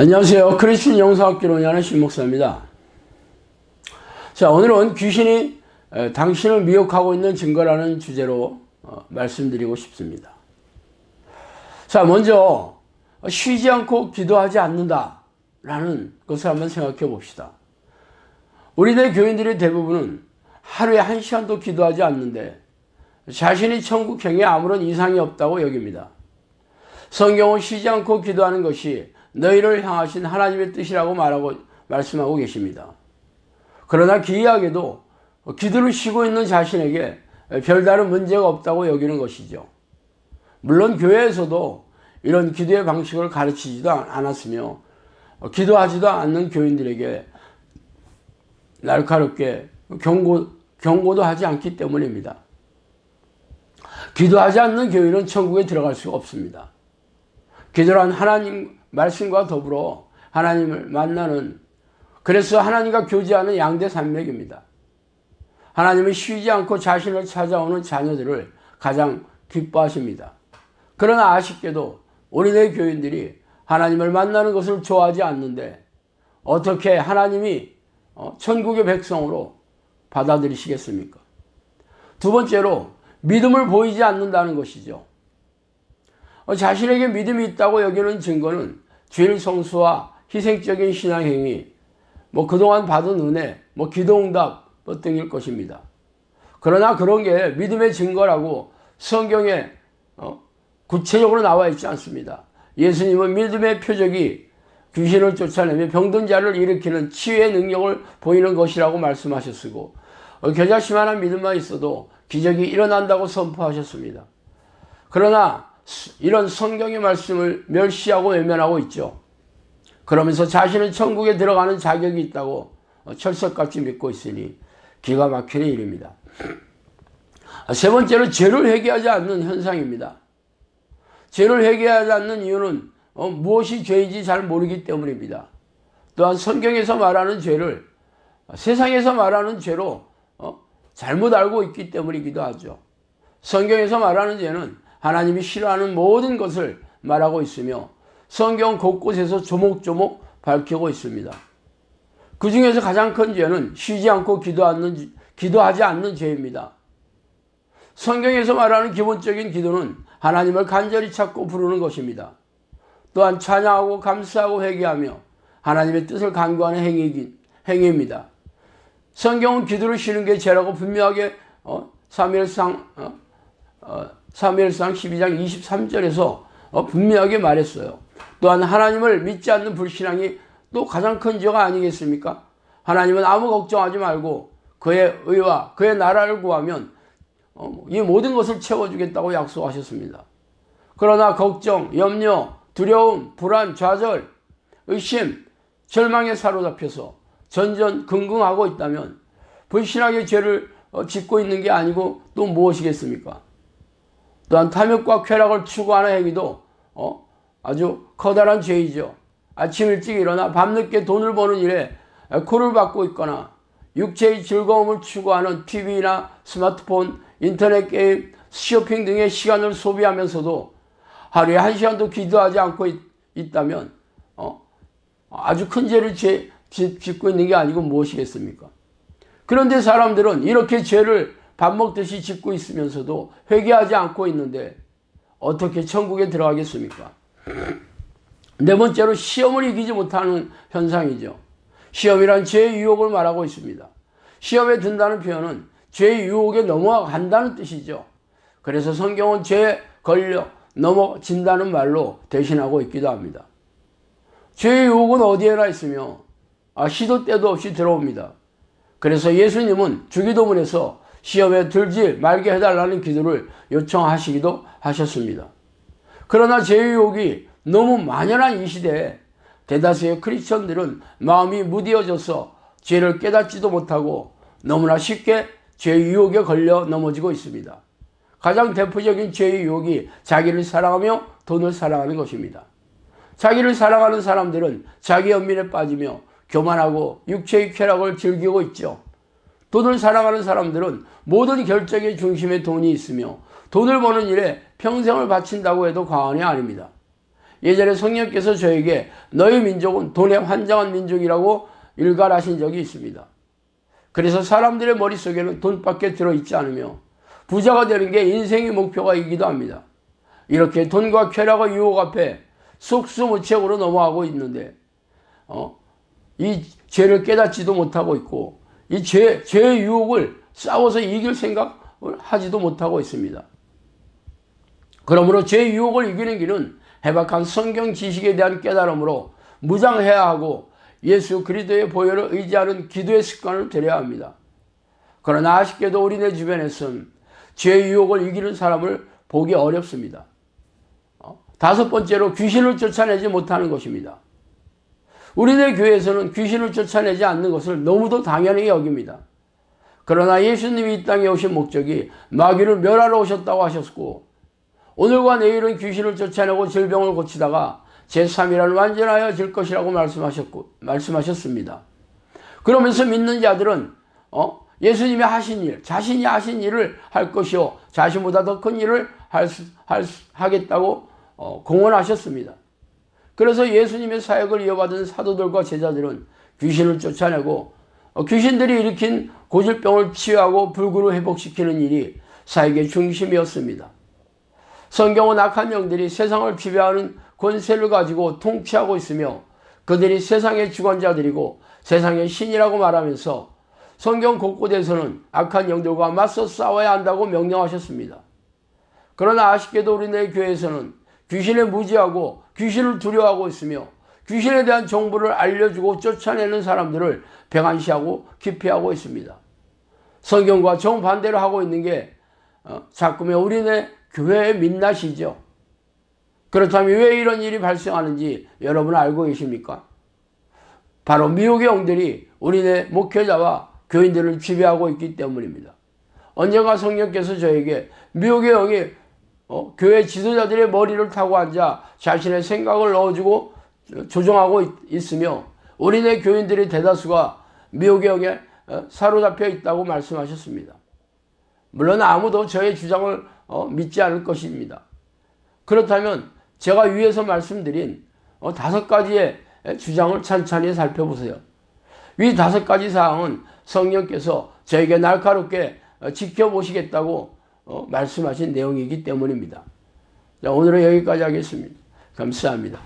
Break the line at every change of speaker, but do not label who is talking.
안녕하세요. 크리스천 영성학교로 운영하는 신목사입니다. 자, 오늘은 귀신이 에, 당신을 미혹하고 있는 증거라는 주제로 어, 말씀드리고 싶습니다. 자, 먼저 쉬지 않고 기도하지 않는다 라는 것을 한번 생각해 봅시다. 우리네 교인들의 대부분은 하루에 한 시간도 기도하지 않는데 자신이 천국행에 아무런 이상이 없다고 여깁니다. 성경은 쉬지 않고 기도하는 것이 너희를 향하신 하나님의 뜻이라고 말하고 말씀하고 계십니다. 그러나 기이하게도 기도를 쉬고 있는 자신에게 별다른 문제가 없다고 여기는 것이죠. 물론 교회에서도 이런 기도의 방식을 가르치지도 않았으며 기도하지도 않는 교인들에게 날카롭게 경고, 경고도 하지 않기 때문입니다. 기도하지 않는 교인은 천국에 들어갈 수가 없습니다. 기도란 하나님 말씀과 더불어 하나님을 만나는 그래서 하나님과 교제하는 양대 산맥입니다. 하나님은 쉬지 않고 자신을 찾아오는 자녀들을 가장 기뻐하십니다. 그러나 아쉽게도 우리네 교인들이 하나님을 만나는 것을 좋아하지 않는데 어떻게 하나님이 어, 천국의 백성으로 받아들이시겠습니까? 두 번째로 믿음을 보이지 않는다는 것이죠. 어, 자신에게 믿음이 있다고 여기는 증거는 죄일 성수와 희생적인 신앙행위, 뭐 그동안 받은 은혜, 뭐 기도응답 뭐 등일 것입니다. 그러나 그런 게 믿음의 증거라고 성경에 어, 구체적으로 나와 있지 않습니다. 예수님은 믿음의 표적이 귀신을 쫓아내며 병든 자를 일으키는 치유의 능력을 보이는 것이라고 말씀하셨고 어, 겨자씨만한 믿음만 있어도 기적이 일어난다고 선포하셨습니다. 그러나 이런 성경의 말씀을 멸시하고 외면하고 있죠. 그러면서 자신은 천국에 들어가는 자격이 있다고 철석같이 믿고 있으니 기가 막히는 일입니다. 세 번째로 죄를 회개하지 않는 현상입니다. 죄를 회개하지 않는 이유는 어, 무엇이 죄인지 잘 모르기 때문입니다. 또한 성경에서 말하는 죄를 세상에서 말하는 죄로 어, 잘못 알고 있기 때문이기도 하죠. 성경에서 말하는 죄는 하나님이 싫어하는 모든 것을 말하고 있으며 성경 곳곳에서 조목조목 밝히고 있습니다. 그 중에서 가장 큰 죄는 쉬지 않고 기도하는, 기도하지 않는 죄입니다. 성경에서 말하는 기본적인 기도는 하나님을 간절히 찾고 부르는 것입니다. 또한 찬양하고 감사하고 회개하며 하나님의 뜻을 간구하는 행위, 행위입니다. 성경은 기도를 쉬는 게 죄라고 분명하게 어, 사무엘상 어, 어, 사무엘상 12장 23절에서 어, 분명하게 말했어요. 또한 하나님을 믿지 않는 불신앙이 또 가장 큰 죄가 아니겠습니까? 하나님은 아무 걱정하지 말고 그의 의와 그의 나라를 구하면 어, 이 모든 것을 채워주겠다고 약속하셨습니다. 그러나 걱정, 염려, 두려움, 불안, 좌절, 의심, 절망에 사로잡혀서 전전긍긍하고 있다면 불신하게 죄를 어, 짓고 있는 게 아니고 또 무엇이겠습니까? 또한 탐욕과 쾌락을 추구하는 행위도 어, 아주 커다란 죄이죠. 아침 일찍 일어나 밤늦게 돈을 버는 일에 코를 박고 있거나 육체의 즐거움을 추구하는 TV나 스마트폰, 인터넷 게임, 쇼핑 등의 시간을 소비하면서도 하루에 한 시간도 기도하지 않고 있, 다면 어, 아주 큰 죄를 죄, 짓고 있는 게 아니고 무엇이겠습니까? 그런데 사람들은 이렇게 죄를 밥 먹듯이 짓고 있으면서도 회개하지 않고 있는데 어떻게 천국에 들어가겠습니까? 네 번째로 시험을 이기지 못하는 현상이죠. 시험이란 죄의 유혹을 말하고 있습니다. 시험에 든다는 표현은 죄의 유혹에 넘어간다는 뜻이죠. 그래서 성경은 죄에 걸려 넘어진다는 말로 대신하고 있기도 합니다. 죄의 유혹은 어디에나 있으며 아, 시도 때도 없이 들어옵니다. 그래서 예수님은 주기도문에서 시험에 들지 말게 해달라는 기도를 요청하시기도 하셨습니다. 그러나 제 유혹이 너무 만연한 이 시대에 대다수의 크리스천들은 마음이 무디어져서 죄를 깨닫지도 못하고 너무나 쉽게 죄의 유혹에 걸려 넘어지고 있습니다. 가장 대표적인 죄의 유혹이 자기를 사랑하며 돈을 사랑하는 것입니다. 자기를 사랑하는 사람들은 자기 연민에 빠지며 교만하고 육체의 쾌락을 즐기고 있죠. 돈을 사랑하는 사람들은 모든 결정의 중심에 돈이 있으며 돈을 버는 일에 평생을 바친다고 해도 과언이 아닙니다. 예전에 성령께서 저에게 너희 민족은 돈에 환장한 민족이라고 일갈하신 적이 있습니다. 그래서 사람들의 머릿속에는 돈밖에 들어있지 않으며 부자가 되는 게 인생의 목표가이기도 합니다. 이렇게 돈과 쾌락과 유혹 앞에 속수무책으로 넘어가고 있는데 어? 이 죄를 깨닫지도 못하고 있고 이 죄, 죄의 유혹을 싸워서 이길 생각을 하지도 못하고 있습니다. 그러므로 죄의 유혹을 이기는 길은 해박한 성경 지식에 대한 깨달음으로 무장해야 하고 예수 그리스도의 보혈을 의지하는 기도의 습관을 들여야 합니다. 그러나 아쉽게도 우리네 주변에서는 죄의 유혹을 이기는 사람을 보기 어렵습니다. 어? 다섯 번째로 귀신을 쫓아내지 못하는 것입니다. 우리네 교회에서는 귀신을 쫓아내지 않는 것을 너무도 당연히 여깁니다. 그러나 예수님이 이 땅에 오신 목적이 마귀를 멸하러 오셨다고 하셨고 오늘과 내일은 귀신을 쫓아내고 질병을 고치다가 제3이라는 완전하여 질 것이라고 말씀하셨고 말씀하셨습니다. 그러면서 믿는 자들은 어? 예수님이 하신 일, 자신이 하신 일을 할 것이요 자신보다 더 큰 일을 할 수, 할 수, 하겠다고 어, 공언하셨습니다. 그래서 예수님의 사역을 이어받은 사도들과 제자들은 귀신을 쫓아내고 어, 귀신들이 일으킨 고질병을 치유하고 불구를 회복시키는 일이 사역의 중심이었습니다. 성경은 악한 영들이 세상을 지배하는 권세를 가지고 통치하고 있으며 그들이 세상의 주관자들이고 세상의 신이라고 말하면서 성경 곳곳에서는 악한 영들과 맞서 싸워야 한다고 명령하셨습니다. 그러나 아쉽게도 우리네 교회에서는 귀신에 무지하고 귀신을 두려워하고 있으며 귀신에 대한 정보를 알려주고 쫓아내는 사람들을 배관시하고 기피하고 있습니다. 성경과 정반대로 하고 있는 게 어, 자꾸의 우리네 교회의 민낯이죠. 그렇다면 왜 이런 일이 발생하는지 여러분 알고 계십니까? 바로 미혹의 영들이 우리네 목회자와 교인들을 지배하고 있기 때문입니다. 언젠가 성령께서 저에게 미혹의 영이 어, 교회 지도자들의 머리를 타고 앉아 자신의 생각을 넣어주고 조정하고 있, 으며 우리네 교인들의 대다수가 미혹의 영에 어, 사로잡혀 있다고 말씀하셨습니다. 물론 아무도 저의 주장을 어, 믿지 않을 것입니다. 그렇다면 제가 위에서 말씀드린 어, 다섯 가지의 주장을 찬찬히 살펴보세요. 이 다섯 가지 사항은 성령께서 저에게 날카롭게 어, 지켜보시겠다고 어, 말씀하신 내용이기 때문입니다. 자, 오늘은 여기까지 하겠습니다. 감사합니다.